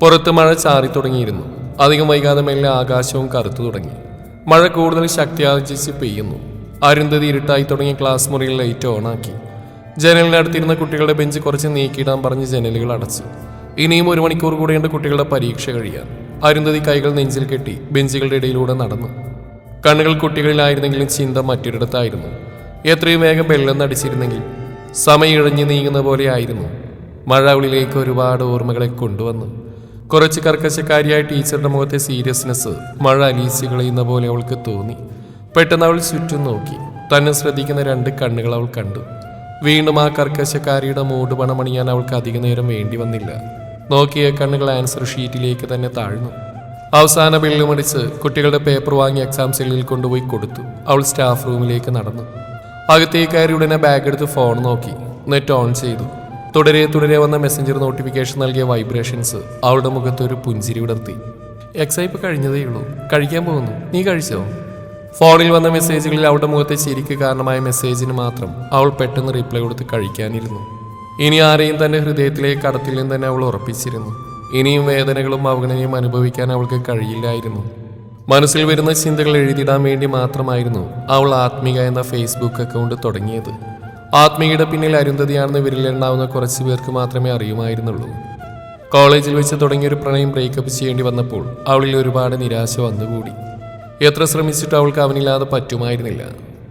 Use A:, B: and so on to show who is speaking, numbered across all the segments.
A: പുറത്ത് മഴ ചാറി തുടങ്ങിയിരുന്നു. അധികം വൈകാതെ മെല്ലെ ആകാശവും കറുത്തു തുടങ്ങി. മഴ കൂടുതൽ ശക്തിയാർജിച്ച് പെയ്യുന്നു. അരുന്ധതി ഇരുട്ടായി തുടങ്ങിയ ക്ലാസ് മുറിയിൽ ലൈറ്റ് ഓണാക്കി. ജനലിനടുത്തിരുന്ന കുട്ടികളുടെ ബെഞ്ച് കുറച്ച് നീക്കിയിടാൻ പറഞ്ഞ് ജനലുകൾ അടച്ചു. ഇനിയും ഒരു മണിക്കൂർ കൂടെയുണ്ട് കുട്ടികളുടെ പരീക്ഷ കഴിയാൻ. അരുന്ധതി കൈകൾ നെഞ്ചിൽ കെട്ടി ബെഞ്ചുകളുടെ ഇടയിലൂടെ നടന്നു. കണ്ണുകൾ കുട്ടികളിലായിരുന്നെങ്കിലും ചിന്ത മറ്റൊരിടത്തായിരുന്നു. എത്രയും വേഗം ബെല്ലെന്നടിച്ചിരുന്നെങ്കിൽ സമയം ഇഴഞ്ഞു നീങ്ങുന്ന പോലെയായിരുന്നു മഴ ഉള്ളിലേക്ക് ഒരുപാട് ഓർമ്മകളെ കൊണ്ടുവന്നു കുറച്ച് കർക്കശക്കാരിയായ ടീച്ചറുടെ മുഖത്തെ സീരിയസ്നെസ് മഴ അനീസി കളയുന്ന പോലെ അവൾക്ക് തോന്നി. പെട്ടെന്ന് അവൾ ചുറ്റും നോക്കി. തന്നെ ശ്രദ്ധിക്കുന്ന രണ്ട് കണ്ണുകൾ അവൾ കണ്ടു. വീണ്ടും ആ കർക്കശക്കാരിയുടെ മൂട് പണമണിയാൻ അവൾക്ക് അധിക നേരം വേണ്ടി വന്നില്ല. നോക്കിയ കണ്ണുകൾ ആൻസർ ഷീറ്റിലേക്ക് തന്നെ താഴ്ന്നു. അവസാന ബില്ലുമടിച്ച് കുട്ടികളുടെ പേപ്പർ വാങ്ങി എക്സാം സെല്ലിൽ കൊണ്ടുപോയി കൊടുത്തു. അവൾ സ്റ്റാഫ് റൂമിലേക്ക് നടന്നു. അകത്തേക്കാരി ഉടനെ ബാഗ് എടുത്ത് ഫോൺ നോക്കി. നെറ്റ് ഓൺ ചെയ്തു. തുടരെ തുടരെ വന്ന മെസ്സഞ്ചർ നോട്ടിഫിക്കേഷൻ നൽകിയ വൈബ്രേഷൻസ് അവളുടെ മുഖത്ത് ഒരു പുഞ്ചിരി വിടർത്തി. എക്സൈപ്പ് കഴിഞ്ഞതേയുള്ളൂ കഴിക്കാൻ പോകുന്നു. നീ കഴിച്ചോ? ഫോണിൽ വന്ന മെസ്സേജുകളിൽ അവളുടെ മുഖത്തെ ചിരിക്ക് കാരണമായ മെസ്സേജിന് മാത്രം അവൾ പെട്ടെന്ന് റിപ്ലൈ കൊടുത്ത് കഴിക്കാനിരുന്നു. ഇനി ആരെയും തന്റെ ഹൃദയത്തിലേക്ക് കടത്തില്ലെന്ന് തന്നെ അവൾ ഉറപ്പിച്ചിരുന്നു. ഇനിയും വേദനകളും അവഗണനയും അനുഭവിക്കാൻ അവൾക്ക് കഴിയില്ലായിരുന്നു. മനസ്സിൽ വരുന്ന ചിന്തകൾ എഴുതിയിടാൻ വേണ്ടി മാത്രമായിരുന്നു അവൾ ആത്മിക എന്ന ഫേസ്ബുക്ക് അക്കൗണ്ട് തുടങ്ങിയത്. ആത്മികയുടെ പിന്നിൽ അരുന്ധതിയാണെന്ന് വിരലിലുണ്ടാവുന്ന കുറച്ച് പേർക്ക് മാത്രമേ അറിയുമായിരുന്നുള്ളൂ. കോളേജിൽ വെച്ച് തുടങ്ങിയൊരു പ്രണയം ബ്രേക്കപ്പ് ചെയ്യേണ്ടി വന്നപ്പോൾ അവളിൽ ഒരുപാട് നിരാശ വന്നുകൂടി. എത്ര ശ്രമിച്ചിട്ട് അവൾക്ക് അവനില്ലാതെ പറ്റുമായിരുന്നില്ല.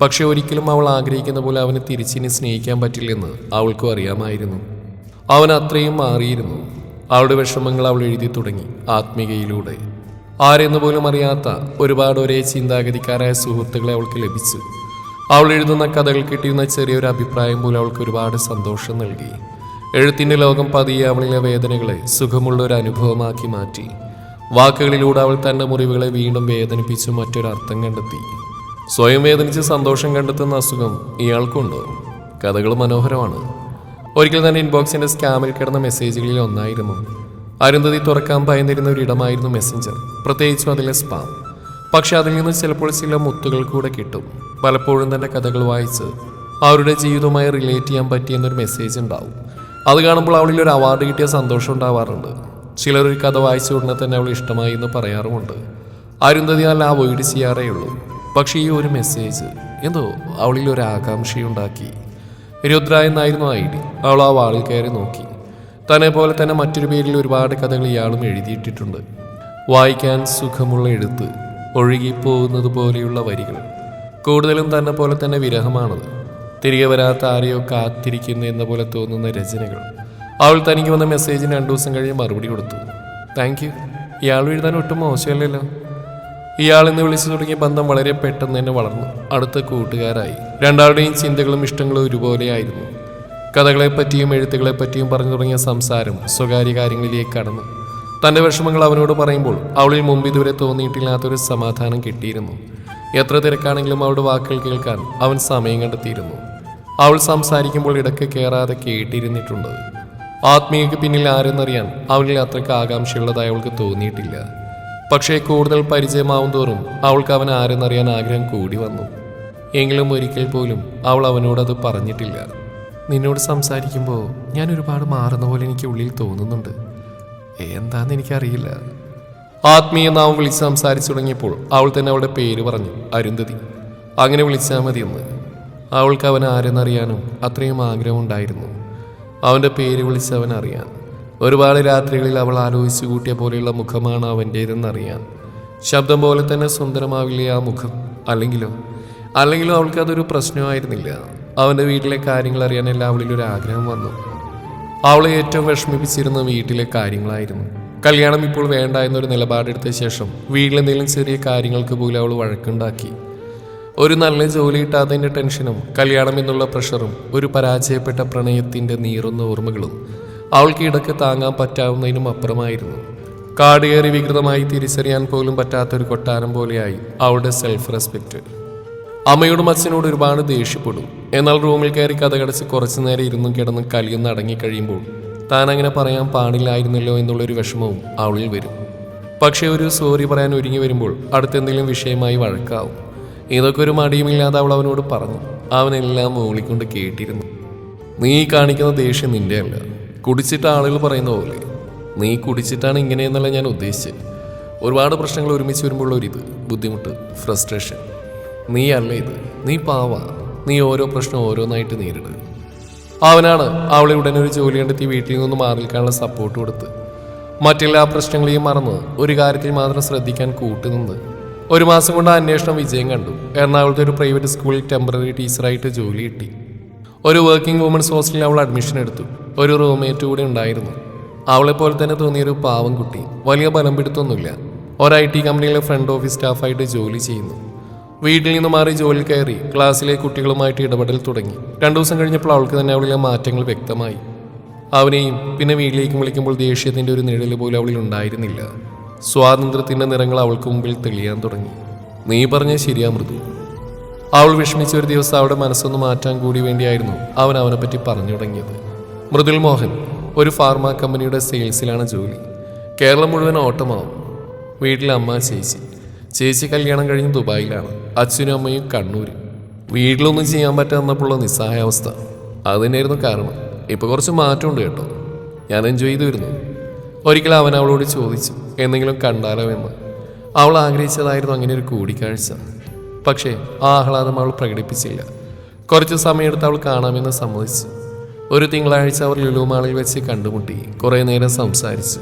A: പക്ഷെ ഒരിക്കലും അവൾ ആഗ്രഹിക്കുന്ന പോലെ അവനെ തിരിച്ചിനി സ്നേഹിക്കാൻ പറ്റില്ലെന്ന് അവൾക്കും അറിയാമായിരുന്നു. അവൻ അത്രയും മാറിയിരുന്നു. അവളുടെ വിഷമങ്ങൾ അവൾ എഴുതി തുടങ്ങി ആത്മീകയിലൂടെ. ആരെന്ന് പോലും അറിയാത്ത ഒരുപാട് ഒരേ ചിന്താഗതിക്കാരായ സുഹൃത്തുക്കളെ അവൾക്ക് ലഭിച്ചു. അവൾ എഴുതുന്ന കഥകൾ കിട്ടിയിരുന്ന ചെറിയൊരു അഭിപ്രായം പോലും അവൾക്ക് ഒരുപാട് സന്തോഷം നൽകി. എഴുത്തിന്റെ ലോകം പതിയെ അവളിലെ വേദനകളെ സുഖമുള്ള ഒരു അനുഭവമാക്കി മാറ്റി. വാക്കുകളിലൂടെ അവൾ തന്റെ മുറിവുകളെ വീണ്ടും വേദനിപ്പിച്ച് മറ്റൊരർത്ഥം കണ്ടെത്തി. സ്വയം വേദനിച്ച് സന്തോഷം കണ്ടെത്തുന്ന അസുഖം ഇയാൾക്കുണ്ടോ. കഥകൾ മനോഹരമാണ്. ഒരിക്കൽ തന്നെ ഇൻബോക്സിന്റെ സ്കാമിൽ കിടന്ന മെസ്സേജുകളിൽ ഒന്നായിരുന്നു. അരുന്ധതി തുറക്കാൻ ഭയന്നിരുന്ന ഒരിടമായിരുന്നു മെസ്സഞ്ചർ. പ്രത്യേകിച്ചും അതിലെ സ്പാം. പക്ഷെ അതിൽ നിന്ന് ചിലപ്പോൾ ചില മുത്തുകൾ കൂടെ കിട്ടും. പലപ്പോഴും തന്റെ കഥകൾ വായിച്ച് അവരുടെ ജീവിതവുമായി റിലേറ്റ് ചെയ്യാൻ പറ്റിയെന്നൊരു മെസ്സേജ് ഉണ്ടാവും. അത് കാണുമ്പോൾ അവളിൽ ഒരു അവാർഡ് കിട്ടിയ സന്തോഷം ഉണ്ടാവാറുണ്ട്. ചിലർ ഒരു കഥ വായിച്ച ഉടനെ തന്നെ അവൾ ഇഷ്ടമായി എന്ന് പറയാറുമുണ്ട്. അരുന്ധതി അല്ല അവോയ്ഡ് ചെയ്യാറേ ഉള്ളൂ പക്ഷേ ഈ ഒരു മെസ്സേജ് എന്തോ അവളിൽ ഒരു ആകാംക്ഷയുണ്ടാക്കി. രുദ്ര എന്നായിരുന്നു ഐ ഡി. അവൾ ആ വാളിൽ കയറി നോക്കി. തന്നെ പോലെ തന്നെ മറ്റൊരു പേരിൽ ഒരുപാട് കഥകൾ ഇയാളും എഴുതിയിട്ടിട്ടുണ്ട്. വായിക്കാൻ സുഖമുള്ള എഴുത്ത്. ഒഴുകിപ്പോകുന്നത് പോലെയുള്ള വരികൾ. കൂടുതലും തന്നെ പോലെ തന്നെ വിരഹമാണത്. തിരികെ വരാത്ത ആരെയോ കാത്തിരിക്കുന്നു എന്ന പോലെ തോന്നുന്ന രചനകൾ. അവൾ തനിക്ക് വന്ന മെസ്സേജിന് രണ്ടു ദിവസം കഴിഞ്ഞ് മറുപടി കൊടുത്തു. താങ്ക് യു ഇയാൾ എഴുതാൻ ഒട്ടും മോശമല്ലല്ലോ. ഇയാൾ ഇന്ന് വിളിച്ചു തുടങ്ങിയ ബന്ധം വളരെ പെട്ടെന്ന് തന്നെ വളർന്നു. അടുത്ത കൂട്ടുകാരായി. രണ്ടാളുടെയും ചിന്തകളും ഇഷ്ടങ്ങളും ഒരുപോലെയായിരുന്നു. കഥകളെപ്പറ്റിയും എഴുത്തുകളെപ്പറ്റിയും പറഞ്ഞു തുടങ്ങിയ സംസാരം സ്വകാര്യ കാര്യങ്ങളിലേക്ക് കടന്നു. തന്റെ വിഷമങ്ങൾ അവനോട് പറയുമ്പോൾ അവളിൽ മുമ്പ് ഇതുവരെ തോന്നിയിട്ടില്ലാത്തൊരു സമാധാനം കിട്ടിയിരുന്നു. എത്ര തിരക്കാണെങ്കിലും അവളുടെ വാക്കുകൾ കേൾക്കാൻ അവൻ സമയം കണ്ടെത്തിയിരുന്നു. അവൾ സംസാരിക്കുമ്പോൾ ഇടയ്ക്ക് കയറാതെ കേട്ടിരുന്നിട്ടുണ്ട്. ആത്മീയക്ക് പിന്നിൽ ആരെന്നറിയാൻ അവളിൽ അത്രയ്ക്ക് ആകാംക്ഷയുള്ളതായി അവൾക്ക് തോന്നിയിട്ടില്ല. പക്ഷേ കൂടുതൽ പരിചയമാവും തോറും അവൾക്ക് അവൻ ആരെന്നറിയാൻ ആഗ്രഹം കൂടി വന്നു. എങ്കിലും ഒരിക്കൽ പോലും അവൾ അവനോടത് പറഞ്ഞിട്ടില്ല. നിന്നോട് സംസാരിക്കുമ്പോൾ ഞാൻ ഒരുപാട് മാറുന്ന പോലെ എനിക്ക് ഉള്ളിൽ തോന്നുന്നുണ്ട്. എന്താന്ന് എനിക്കറിയില്ല. ആത്മീയ നാമം വിളിച്ച് സംസാരിച്ചു തുടങ്ങിയപ്പോൾ അവൾ തന്നെ അവളുടെ പേര് പറഞ്ഞു അരുന്ധതി. അങ്ങനെ വിളിച്ചാൽ മതിയെന്ന്. അവൾക്ക് അവൻ ആരെന്നറിയാനും അത്രയും ആഗ്രഹമുണ്ടായിരുന്നു. അവന്റെ പേര് വിളിച്ച് അവൻ അറിയാൻ. ഒരുപാട് രാത്രികളിൽ അവൾ ആലോചിച്ചു കൂട്ടിയ പോലെയുള്ള മുഖമാണ് അവന്റേതെന്നറിയാൻ. ശബ്ദം പോലെ തന്നെ സുന്ദരമാവില്ലേ ആ മുഖം? അല്ലെങ്കിലോ? അല്ലെങ്കിലും അവൾക്ക് അതൊരു പ്രശ്നമായിരുന്നില്ല. അവന്റെ വീട്ടിലെ കാര്യങ്ങൾ അറിയാനെല്ലാം അവളിൽ ഒരു ആഗ്രഹം വന്നു. അവളെ ഏറ്റവും വിഷമിപ്പിച്ചിരുന്ന വീട്ടിലെ കാര്യങ്ങളായിരുന്നു. കല്യാണം ഇപ്പോൾ വേണ്ട എന്നൊരു നിലപാടെടുത്ത ശേഷം വീട്ടിലെന്തെങ്കിലും ചെറിയ കാര്യങ്ങൾക്ക് പോലും അവൾ വഴക്കുണ്ടാക്കി. ഒരു നല്ല ജോലി കിട്ടാത്തതിന്റെ ടെൻഷനും കല്യാണം എന്നുള്ള പ്രഷറും ഒരു പരാജയപ്പെട്ട പ്രണയത്തിന്റെ നീറുന്ന ഓർമ്മകളും അവൾക്ക് ഇടയ്ക്ക് താങ്ങാൻ പറ്റാവുന്നതിനും അപ്പുറമായിരുന്നു. കാടുകയറി വികൃതമായി തിരിച്ചറിയാൻ പോലും പറ്റാത്തൊരു കൊട്ടാരം പോലെയായി അവളുടെ സെൽഫ് റെസ്പെക്റ്റ് അമ്മയോടും അച്ഛനോട് ഒരുപാട് ദേഷ്യപ്പെടും. എന്നാൽ റൂമിൽ കയറി കഥകടച്ച് കുറച്ചു നേരം ഇരുന്നും കിടന്നും കലിയൊന്ന് അടങ്ങിക്കഴിയുമ്പോൾ താൻ അങ്ങനെ പറയാൻ പാടില്ലായിരുന്നല്ലോ എന്നുള്ളൊരു വിഷമവും അവളിൽ വരും. പക്ഷേ ഒരു സോറി പറയാൻ ഒരുങ്ങി വരുമ്പോൾ അടുത്തെന്തെങ്കിലും വിഷയമായി വഴക്കാവും. ഇതൊക്കെ ഒരു മടിയുമില്ലാതെ അവൾ അവനോട് പറഞ്ഞു. അവനെല്ലാം മൂളിക്കൊണ്ട് കേട്ടിരുന്നു. നീ കാണിക്കുന്ന ദേഷ്യം നിന്റെ അല്ല കുടിച്ചിട്ട് ആളുകൾ പറയുന്ന പോലെ. നീ കുടിച്ചിട്ടാണ് ഇങ്ങനെയെന്നല്ല ഞാൻ ഉദ്ദേശിച്ചത് ഒരുപാട് പ്രശ്നങ്ങൾ ഒരുമിച്ച് വരുമ്പോൾ ഒരിത് ബുദ്ധിമുട്ട് ഫ്രസ്ട്രേഷൻ നീ അല്ല ഇത്. നീ പാവ. നീ ഓരോ പ്രശ്നം ഓരോന്നായിട്ട് നേരിടുക അവനാണ് അവളെ ഉടനെ ഒരു ജോലി കണ്ടെത്തി വീട്ടിൽ നിന്ന് മാറി നിൽക്കാനുള്ള സപ്പോർട്ട് കൊടുത്ത്. മറ്റെല്ലാ പ്രശ്നങ്ങളെയും മറന്ന് ഒരു കാര്യത്തിൽ മാത്രം ശ്രദ്ധിക്കാൻ കൂട്ടുനിന്ന് ഒരു മാസം കൊണ്ട് അന്വേഷണം വിജയം കണ്ടു. എറണാകുളത്തെ ഒരു പ്രൈവറ്റ് സ്കൂളിൽ ടെമ്പററി ടീച്ചറായിട്ട് ജോലി കിട്ടി. ഒരു വർക്കിംഗ് വുമൻസ് ഹോസ്റ്റലിൽ അവൾ അഡ്മിഷൻ എടുത്തു. ഒരു റൂംമേറ്റ് കൂടെ ഉണ്ടായിരുന്നു. അവളെ പോലെ തന്നെ തോന്നിയൊരു പാവം കുട്ടി. വലിയ ബലം പിടുത്തൊന്നുമില്ല. ഒരു ഐ ടി കമ്പനിയിലെ ഫ്രണ്ട് ഓഫീസ് സ്റ്റാഫായിട്ട് ജോലി ചെയ്യുന്നു. വീട്ടിൽ നിന്ന് മാറി ജോലി കയറി ക്ലാസ്സിലെ കുട്ടികളുമായിട്ട് ഇടപെടൽ തുടങ്ങി. രണ്ടു ദിവസം കഴിഞ്ഞപ്പോൾ അവൾക്ക് തന്നെ അവളിലെ മാറ്റങ്ങൾ വ്യക്തമായി. അവനെയും പിന്നെ വീട്ടിലേക്ക് വിളിക്കുമ്പോൾ ദേഷ്യത്തിന്റെ ഒരു നിഴൽ പോലും അവളിൽ ഉണ്ടായിരുന്നില്ല. സ്വാതന്ത്ര്യത്തിന്റെ നിറങ്ങൾ അവൾക്ക് മുമ്പിൽ തെളിയാൻ തുടങ്ങി. നീ പറഞ്ഞ ശരിയാ മൃദു. അവൾ വിഷമിച്ച ഒരു ദിവസം അവളുടെ മനസ്സൊന്ന് മാറ്റാൻ കൂടി വേണ്ടിയായിരുന്നു അവൻ അവനെപ്പറ്റി പറ്റി പറഞ്ഞു തുടങ്ങിയത്. മൃദുൽ മോഹൻ ഒരു ഫാർമ കമ്പനിയുടെ സെയിൽസിലാണ് ജോലി. കേരളം മുഴുവൻ ഓട്ടമാവും. വീട്ടിൽ അമ്മ ചേച്ചി. ചേച്ചി കല്യാണം കഴിഞ്ഞ് ദുബായിലാണ്. അച്ഛനും അമ്മയും കണ്ണൂർ വീട്ടിലൊന്നും ചെയ്യാൻ പറ്റാന്നപ്പോഴുള്ള നിസ്സഹായാവസ്ഥ അത് തന്നെയായിരുന്നു കാരണം. ഇപ്പൊ കുറച്ച് മാറ്റമുണ്ട് കേട്ടോ. ഞാൻ എൻജോയ് ചെയ്തു വരുന്നു ഒരിക്കൽ അവൻ അവളോട് ചോദിച്ചു എന്തെങ്കിലും കണ്ടാലോ എന്ന്? അവൾ ആഗ്രഹിച്ചതായിരുന്നു അങ്ങനെ ഒരു കൂടിക്കാഴ്ച. പക്ഷേ ആ ആഹ്ലാദം അവൾ പ്രകടിപ്പിച്ചില്ല. കുറച്ച് സമയമെടുത്ത് അവൾ കാണാമെന്ന് സമ്മതിച്ചു. ഒരു തിങ്കളാഴ്ച അവർ ലുലുമാളിൽ വെച്ച് കണ്ടുമുട്ടി. കുറേ നേരം സംസാരിച്ചു.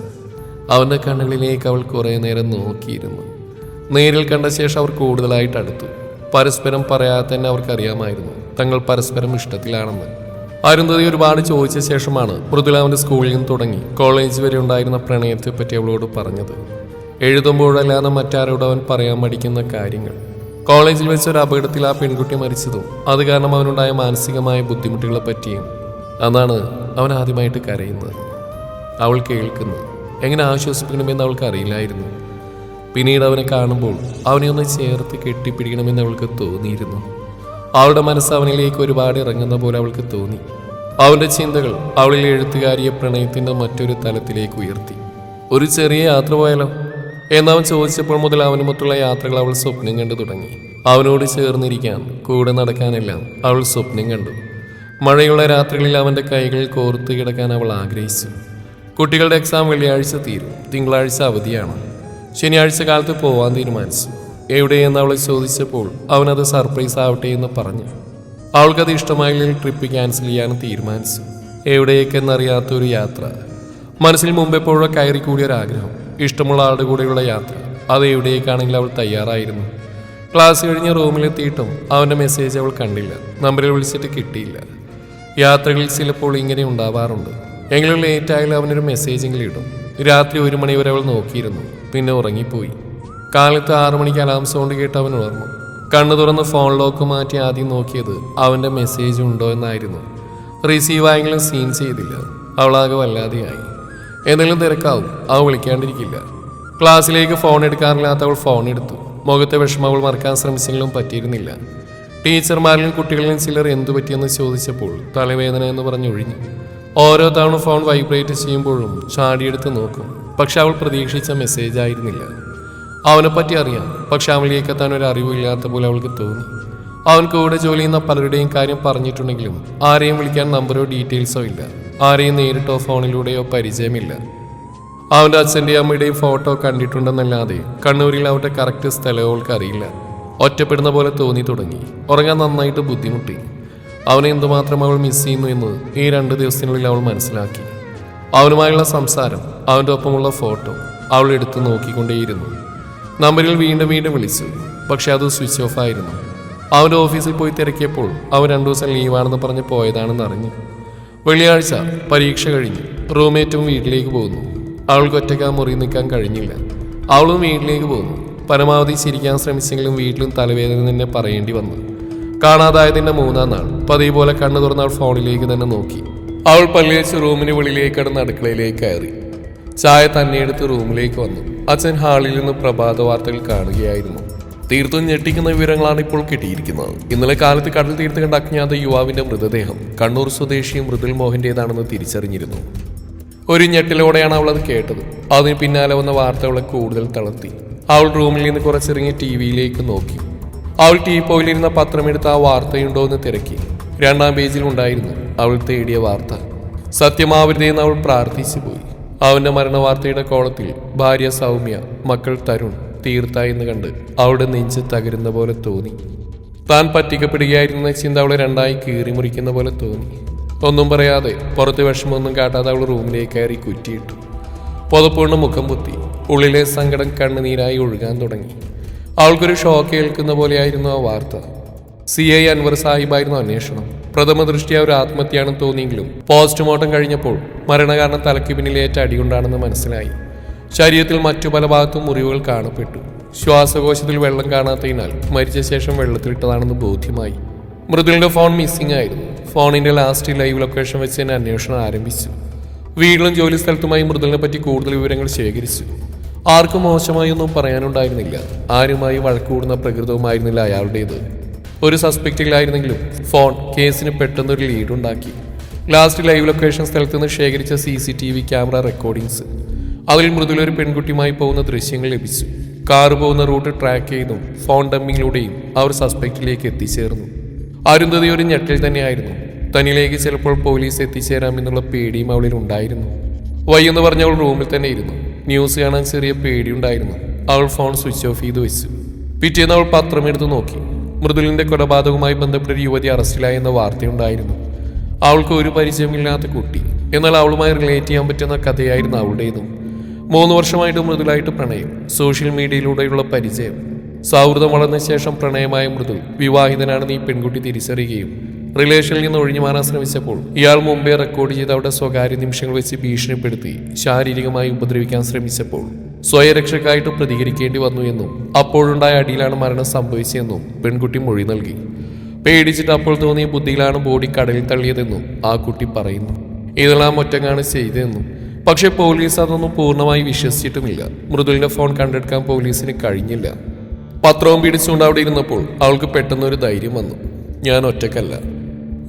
A: അവന്റെ കണ്ണുകളിലേക്ക് അവൾ കുറേ നേരം നോക്കിയിരുന്നു. നേരിൽ കണ്ട ശേഷം അവർ കൂടുതലായിട്ട് അടുത്തു. പരസ്പരം പറയാതെ തന്നെ അവർക്കറിയാമായിരുന്നു തങ്ങൾ പരസ്പരം ഇഷ്ടത്തിലാണെന്ന്. അരുന്ധതി ഒരുപാട് ചോദിച്ച ശേഷമാണ് മൃദുല അവന്റെ സ്കൂളിൽ നിന്ന് തുടങ്ങി. കോളേജ് വരെ ഉണ്ടായിരുന്ന പ്രണയത്തെ പറ്റി അവളോട് പറഞ്ഞത്. എഴുതുമ്പോഴല്ലാതെ മറ്റാരോട് അവൻ പറയാൻ മടിക്കുന്ന കാര്യങ്ങൾ. കോളേജിൽ വെച്ച് ഒരു അപകടത്തിൽ ആ പെൺകുട്ടി മരിച്ചതും അത് കാരണം അവനുണ്ടായ മാനസികമായ ബുദ്ധിമുട്ടുകളെ പറ്റിയും അതാണ് അവൻ ആദ്യമായിട്ട് കരയുന്നത്. അവൾ കേൾക്കുന്നു. എങ്ങനെ ആശ്വസിപ്പിക്കണമെന്ന് അവൾക്ക് അറിയില്ലായിരുന്നു. പിന്നീട് അവനെ കാണുമ്പോൾ അവനെ ഒന്ന് ചേർത്ത് കെട്ടിപ്പിടിക്കണമെന്ന് അവൾക്ക് തോന്നിയിരുന്നു. അവളുടെ മനസ്സ് അവനിലേക്ക് ഒരുപാട് ഇറങ്ങുന്ന പോലെ അവൾക്ക് തോന്നി. അവളുടെ ചിന്തകൾ അവളിൽ എഴുത്തുകാരിയെ പ്രണയത്തിന്റെ മറ്റൊരു തലത്തിലേക്ക് ഉയർത്തി. ഒരു ചെറിയ യാത്ര പോയാലോ? എന്നവൻ ചോദിച്ചപ്പോൾ മുതൽ അവനുമൊത്തുള്ള യാത്രകൾ അവൾ സ്വപ്നം കണ്ടു തുടങ്ങി. അവനോട് ചേർന്നിരിക്കാൻ കൂടെ നടക്കാനെല്ലാം അവൾ സ്വപ്നം കണ്ടു. മഴയുള്ള രാത്രികളിൽ അവന്റെ കൈകൾ കോർത്തു കിടക്കാൻ അവൾ ആഗ്രഹിച്ചു. കുട്ടികളുടെ എക്സാം വെള്ളിയാഴ്ച തീരും. തിങ്കളാഴ്ച അവധിയാണ്. ശനിയാഴ്ച കാലത്ത് പോവാൻ തീരുമാനിച്ചു. എവിടെയെന്ന് അവളെ ചോദിച്ചപ്പോൾ അവനത് സർപ്രൈസ് ആവട്ടെ എന്ന് പറഞ്ഞു. അവൾക്കത് ഇഷ്ടമായില്ലെങ്കിൽ ട്രിപ്പ് ക്യാൻസൽ ചെയ്യാൻ തീരുമാനിച്ചു. എവിടേക്കെന്നറിയാത്ത ഒരു യാത്ര. മനസ്സിൽ മുമ്പെപ്പോഴും കയറി കൂടിയൊരാഗ്രഹം ഇഷ്ടമുള്ള ആളുടെ കൂടെയുള്ള യാത്ര. അത് എവിടേക്കാണെങ്കിലും അവൾ തയ്യാറായിരുന്നു. ക്ലാസ് കഴിഞ്ഞ് റൂമിലെത്തിയിട്ടും അവന്റെ മെസ്സേജ് അവൾ കണ്ടില്ല. നമ്പറിൽ വിളിച്ചിട്ട് കിട്ടിയില്ല. യാത്രകളിൽ ചിലപ്പോൾ ഇങ്ങനെ ഉണ്ടാവാറുണ്ട്. എങ്കിലും ലേറ്റായാലും അവനൊരു മെസ്സേജെങ്കിലും ഇടും. രാത്രി ഒരു മണി വരെ അവൾ നോക്കിയിരുന്നു. പിന്നെ ഉറങ്ങിപ്പോയി. കാലത്ത് ആറു മണിക്ക് അലാം സൗണ്ട് കേട്ട് അവൻ ഉണർന്നു. കണ്ണു തുറന്ന് ഫോൺ ലോക്ക് മാറ്റി ആദ്യം നോക്കിയത് അവന്റെ മെസ്സേജ് ഉണ്ടോ എന്നായിരുന്നു. റിസീവ് ആയെങ്കിലും സീൻ ചെയ്തില്ല. അവളാകെ വല്ലാതെയായി. എന്തെങ്കിലും തിരക്കാവും. അവൾ വിളിക്കാണ്ടിരിക്കില്ല. ക്ലാസ്സിലേക്ക് ഫോൺ എടുക്കാറില്ലാത്ത അവൾ ഫോൺ എടുത്തു. മുഖത്തെ വിഷമം അവൾ മറക്കാൻ ശ്രമിച്ചെങ്കിലും പറ്റിയിരുന്നില്ല. ടീച്ചർമാരിലും കുട്ടികളിലും ചിലർ എന്തു പറ്റിയെന്ന് ചോദിച്ചപ്പോൾ തലവേദന എന്ന് പറഞ്ഞൊഴിഞ്ഞു. ഓരോ തവണ ഫോൺ വൈബ്രേറ്റ് ചെയ്യുമ്പോഴും ചാടിയെടുത്ത് നോക്കും. പക്ഷെ അവൾ പ്രതീക്ഷിച്ച മെസ്സേജ് ആയിരുന്നില്ല. അവനെപ്പറ്റി പറ്റി അറിയാം. പക്ഷെ അവളിലേക്ക് എത്താൻ ഒരു അറിവില്ലാത്ത പോലെ അവൾക്ക് തോന്നി. അവൻ കൂടെ ജോലി ചെയ്യുന്ന പലരുടെയും കാര്യം പറഞ്ഞിട്ടുണ്ടെങ്കിലും ആരെയും വിളിക്കാൻ നമ്പറോ ഡീറ്റെയിൽസോ ഇല്ല. ആരെയും നേരിട്ടോ ഫോണിലൂടെയോ പരിചയമില്ല. അവന്റെ അച്ഛന്റെയും അമ്മയുടെയും ഫോട്ടോ കണ്ടിട്ടുണ്ടെന്നല്ലാതെ കണ്ണൂരിൽ അവരുടെ കറക്റ്റ് സ്ഥലം അവൾക്ക് അറിയില്ല ഒറ്റപ്പെടുന്ന പോലെ തോന്നി തുടങ്ങി. ഉറങ്ങാൻ നന്നായിട്ട് ബുദ്ധിമുട്ടി. അവനെ എന്തുമാത്രം അവൾ മിസ് ചെയ്യുന്നു എന്ന് ഈ രണ്ട് ദിവസത്തിനുള്ളിൽ അവൾ മനസ്സിലാക്കി. അവനുമായുള്ള സംസാരം അവന്റെ ഒപ്പമുള്ള ഫോട്ടോ അവൾ എടുത്തു നോക്കിക്കൊണ്ടേയിരുന്നു. നമ്പറിൽ വീണ്ടും വീണ്ടും വിളിച്ചു പക്ഷെ അത് സ്വിച്ച് ഓഫ് ആയിരുന്നു. അവന്റെ ഓഫീസിൽ പോയി തിരക്കിയപ്പോൾ അവൻ രണ്ടു ദിവസം ലീവാണെന്ന് പറഞ്ഞ് പോയതാണെന്ന് അറിഞ്ഞു. വെള്ളിയാഴ്ച പരീക്ഷ കഴിഞ്ഞ് റൂംമേറ്റും വീട്ടിലേക്ക് പോകുന്നു. അവൾക്ക് ഒറ്റയ്ക്ക് ആ മുറി നിൽക്കാൻ കഴിഞ്ഞില്ല. അവളും വീട്ടിലേക്ക് പോകുന്നു. പരമാവധി ചിരിക്കാൻ ശ്രമിച്ചെങ്കിലും വീട്ടിലും തലവേദന തന്നെ പറയേണ്ടി വന്നു. കാണാതായതിന്റെ മൂന്നാം നാൾ. പതിവ് പോലെ കണ്ണു തുറന്ന് അവൾ ഫോണിലേക്ക് തന്നെ നോക്കി. അവൾ പല്ലിയച്ച് റൂമിന് വെളിയിലേക്ക് കടന്ന് അടുക്കളയിലേക്ക് കയറി. ചായ തന്നെ എടുത്ത് റൂമിലേക്ക് വന്നു. അച്ഛൻ ഹാളിൽ നിന്ന് പ്രഭാത വാർത്തകൾ കാണുകയായിരുന്നു. തീർത്തും ഞെട്ടിക്കുന്ന വിവരങ്ങളാണ് ഇപ്പോൾ കിട്ടിയിരിക്കുന്നത്. ഇന്നലെ കാലത്ത് കടൽ തീർത്ത് കണ്ട അജ്ഞാത യുവാവിന്റെ മൃതദേഹം കണ്ണൂർ സ്വദേശി മൃദുൽ മോഹന്റേതാണെന്ന് തിരിച്ചറിഞ്ഞിരുന്നു. ഒരു ഞെട്ടിലോടെയാണ് അവൾ അത് കേട്ടത്. അതിന് പിന്നാലെ വന്ന വാർത്തകളെ കൂടുതൽ തളർത്തി. അവൾ റൂമിൽ നിന്ന് കുറച്ചിറങ്ങി ടി വിയിലേക്ക് നോക്കി. അവൾ ടീ പോയിലിരുന്ന പത്രമെടുത്ത് ആ വാർത്തയുണ്ടോ എന്ന് തിരക്കി. രണ്ടാം പേജിൽ ഉണ്ടായിരുന്നു അവൾ തേടിയ വാർത്ത. സത്യമാവരുതെന്ന് അവൾ പ്രാർത്ഥിച്ചു പോയി. അവന്റെ മരണവാർത്തയുടെ കോളത്തിൽ ഭാര്യ സൗമ്യ മക്കൾ തരുൺ തീർത്ത എന്ന് കണ്ട് അവളുടെ നെഞ്ച് തകരുന്ന പോലെ തോന്നി. താൻ പറ്റിക്കപ്പെടുകയായിരുന്ന ചിന്ത അവളെ രണ്ടായി കീറി മുറിക്കുന്ന പോലെ തോന്നി. ഒന്നും പറയാതെ പുറത്ത് വിഷമമൊന്നും കാട്ടാതെ അവൾ റൂമിലേക്ക് കയറി കുറ്റിയിട്ടു. പുതപ്പുകൊണ്ട് മുഖം പൊത്തി. ഉള്ളിലെ സങ്കടം കണ്ണുനീരായി ഒഴുകാൻ തുടങ്ങി. അവൾക്കൊരു ഷോക്ക് കേൾക്കുന്ന പോലെയായിരുന്നു ആ വാർത്ത. സി ഐ അൻവർ സാഹിബായിരുന്നു അന്വേഷണം. പ്രഥമ ദൃഷ്ടിയ ഒരു ആത്മഹത്യയാണെന്ന് തോന്നിയെങ്കിലും പോസ്റ്റ്മോർട്ടം കഴിഞ്ഞപ്പോൾ മരണകാരണം തലയ്ക്ക് പിന്നിലേറ്റ അടികൊണ്ടാണെന്ന് മനസ്സിലായി. ശരീരത്തിൽ മറ്റു പല ഭാഗത്തും മുറിവുകൾ കാണപ്പെട്ടു. ശ്വാസകോശത്തിൽ വെള്ളം കാണാത്തതിനാൽ മരിച്ച ശേഷം വെള്ളത്തിലിട്ടതാണെന്ന് ബോധ്യമായി. മൃദുലിന്റെ ഫോൺ മിസ്സിംഗ് ആയിരുന്നു. ഫോണിന്റെ ലാസ്റ്റ് ലൈവ് ലൊക്കേഷൻ വെച്ച് തന്നെ അന്വേഷണം ആരംഭിച്ചു. വീട്ടിലും ജോലി സ്ഥലത്തുമായി മൃദുലിനെ പറ്റി കൂടുതൽ വിവരങ്ങൾ ശേഖരിച്ചു. ആർക്കും മോശമായി ഒന്നും പറയാനുണ്ടായിരുന്നില്ല. ആരുമായി വഴക്കുകൂടുന്ന പ്രകൃതവുമായിരുന്നില്ല അയാളുടേത്. ഒരു സസ്പെക്റ്റിലായിരുന്നെങ്കിലും ഫോൺ കേസിന് പെട്ടെന്നൊരു ലീഡ് ഉണ്ടാക്കി ലാസ്റ്റ് ലൈവ് ലൊക്കേഷൻ സ്ഥലത്ത് നിന്ന് ശേഖരിച്ച C C T V camera recordings. അതിൽ മൃദുലൊരു പെൺകുട്ടിയുമായി പോകുന്ന ദൃശ്യങ്ങൾ ലഭിച്ചു. കാർ പോകുന്ന റൂട്ട് ട്രാക്ക് ചെയ്തും ഫോൺ ഡമ്മിങ്ങിലൂടെയും അവർ സസ്പെക്റ്റിലേക്ക് എത്തിച്ചേർന്നു. അരുന്ധതി ഒരു ഞെട്ടിൽ തന്നെയായിരുന്നു. തന്നിലേക്ക് ചിലപ്പോൾ പോലീസ് എത്തിച്ചേരാമെന്നുള്ള പേടിയും അവളിൽ ഉണ്ടായിരുന്നു. വയ്യെന്ന് പറഞ്ഞ അവൾ റൂമിൽ തന്നെ ഇരുന്നു. ന്യൂസ് കാണാൻ ചെറിയ പേടിയുണ്ടായിരുന്നു. അവൾ ഫോൺ സ്വിച്ച് ഓഫ് ചെയ്ത് വെച്ചു. പിറ്റേന്ന് അവൾ പത്രമെടുത്ത് നോക്കി. മൃദുലിന്റെ കൊലപാതകവുമായി ബന്ധപ്പെട്ട യുവതി അറസ്റ്റിലായെന്ന വാർത്തയുണ്ടായിരുന്നു. അവൾക്ക് ഒരു പരിചയമില്ലാത്ത കുട്ടി. എന്നാൽ അവളുമായി റിലേറ്റ് ചെയ്യാൻ പറ്റുന്ന കഥയായിരുന്നു അവളുടേതും. മൂന്ന് വർഷമായിട്ട് മൃദുലായിട്ട് പ്രണയം. സോഷ്യൽ മീഡിയയിലൂടെയുള്ള പരിചയം. സൗഹൃദം വളർന്ന ശേഷം പ്രണയമായ മൃദുൽ വിവാഹിതനാണെന്ന് ഈ പെൺകുട്ടി തിരിച്ചറിയുകയും റിലേഷനിൽ നിന്ന് ഒഴിഞ്ഞു മാറാൻ ശ്രമിച്ചപ്പോൾ ഇയാൾ മുമ്പേ റെക്കോർഡ് ചെയ്ത് അവരുടെ സ്വകാര്യ നിമിഷങ്ങൾ വെച്ച് ഭീഷണിപ്പെടുത്തി ശാരീരികമായി ഉപദ്രവിക്കാൻ ശ്രമിച്ചപ്പോൾ സ്വയരക്ഷക്കായിട്ട് പ്രതികരിക്കേണ്ടി വന്നു എന്നും അപ്പോഴുണ്ടായ അടിയിലാണ് മരണം സംഭവിച്ചതെന്നും പെൺകുട്ടി മൊഴി നൽകി. പേടിച്ചിട്ട് അപ്പോൾ തോന്നിയ ബുദ്ധിയിലാണ് ബോഡി കടലിൽ തള്ളിയതെന്നും ആ കുട്ടി പറയുന്നു. ഇതെല്ലാം ഒറ്റങ്ങാണ് ചെയ്തതെന്നും പക്ഷേ പോലീസ് അതൊന്നും പൂർണമായി വിശ്വസിച്ചിട്ടുമില്ല. മൃദുലിന്റെ ഫോൺ കണ്ടെടുക്കാൻ പോലീസിന് കഴിഞ്ഞില്ല. പത്രവും പിടിച്ചുകൊണ്ട് അവിടെ ഇരുന്നപ്പോൾ അവൾക്ക് പെട്ടെന്നൊരു ധൈര്യം വന്നു. ഞാൻ ഒറ്റക്കല്ല.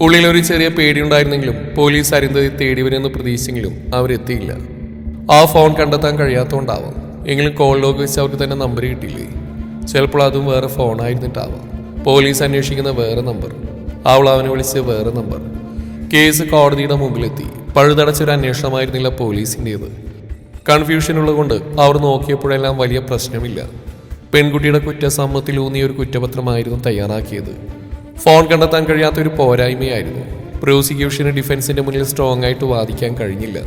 A: ഉള്ളിലൊരു ചെറിയ പേടിയുണ്ടായിരുന്നെങ്കിലും പോലീസ് അരുന്ധതി തേടി വരുമെന്ന് പ്രതീക്ഷിച്ചെങ്കിലും അവരെത്തിയില്ല. ആ ഫോൺ കണ്ടെത്താൻ കഴിയാത്തതുകൊണ്ടാവാം എങ്കിലും കോൾ ലോഗ് വെച്ച് അവർക്ക് തന്നെ നമ്പർ കിട്ടിയില്ലേ? ചിലപ്പോൾ അതും വേറെ ഫോൺ ഫോണായിരുന്നിട്ടാവാം പോലീസ് അന്വേഷിക്കുന്ന വേറെ നമ്പർ. അവൾ അവനെ വിളിച്ച് വേറെ നമ്പർ. കേസ് കോടതിയുടെ മുമ്പിലെത്തി. പഴുതടച്ചൊരു അന്വേഷണമായിരുന്നില്ല പോലീസിന്റേത്. കൺഫ്യൂഷൻ ഉള്ളതുകൊണ്ട് അവർ നോക്കിയപ്പോഴെല്ലാം വലിയ പ്രശ്നമില്ല. പെൺകുട്ടിയുടെ കുറ്റസമ്മത്തിൽ ഊന്നിയ ഒരു കുറ്റപത്രമായിരുന്നു തയ്യാറാക്കിയത്. ഫോൺ കണ്ടെത്താൻ കഴിയാത്ത ഒരു പോരായ്മയായിരുന്നു. പ്രോസിക്യൂഷന് ഡിഫൻസിന്റെ മുന്നിൽ സ്ട്രോങ് ആയിട്ട് വാദിക്കാൻ കഴിഞ്ഞില്ല.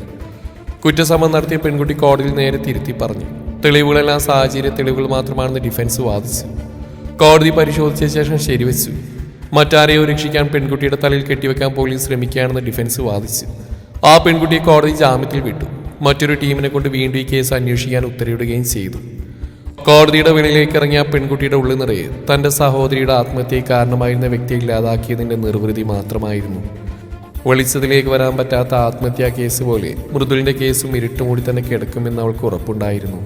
A: കുറ്റസമ്മം നടത്തിയ പെൺകുട്ടി കോടതിയിൽ നേരെ തിരുത്തി പറഞ്ഞു. തെളിവുകളെല്ലാം സാഹചര്യ തെളിവുകൾ മാത്രമാണെന്ന് ഡിഫൻസ് വാദിച്ചു. കോടതി പരിശോധിച്ച ശേഷം ശരിവെച്ചു. മറ്റാരെയോ രക്ഷിക്കാൻ പെൺകുട്ടിയുടെ തലയിൽ കെട്ടിവെക്കാൻ പോലീസ് ശ്രമിക്കുകയാണെന്ന് ഡിഫൻസ് വാദിച്ചു. ആ പെൺകുട്ടിയെ കോടതി ജാമ്യത്തിൽ വിട്ടു. മറ്റൊരു ടീമിനെ കൊണ്ട് വീണ്ടും ഈ കേസ് അന്വേഷിക്കാൻ ഉത്തരവിടുകയും ചെയ്തു. കോടതിയുടെ വെളിയിലേക്ക് ഇറങ്ങിയ പെൺകുട്ടിയുടെ ഉള്ളിൽ നിറയെ തന്റെ സഹോദരിയുടെ ആത്മഹത്യയ്ക്ക് കാരണമായിരുന്ന വ്യക്തിയെ ഇല്ലാതാക്കിയതിന്റെ നിർവൃതി മാത്രമായിരുന്നു. വെളിച്ചത്തിലേക്ക് വരാൻ പറ്റാത്ത ആത്മഹത്യാ കേസ് പോലെ മൃദുലിന്റെ കേസും ഇരുട്ടുമൂടി തന്നെ കിടക്കുമെന്ന് അവൾക്ക് ഉറപ്പുണ്ടായിരുന്നു.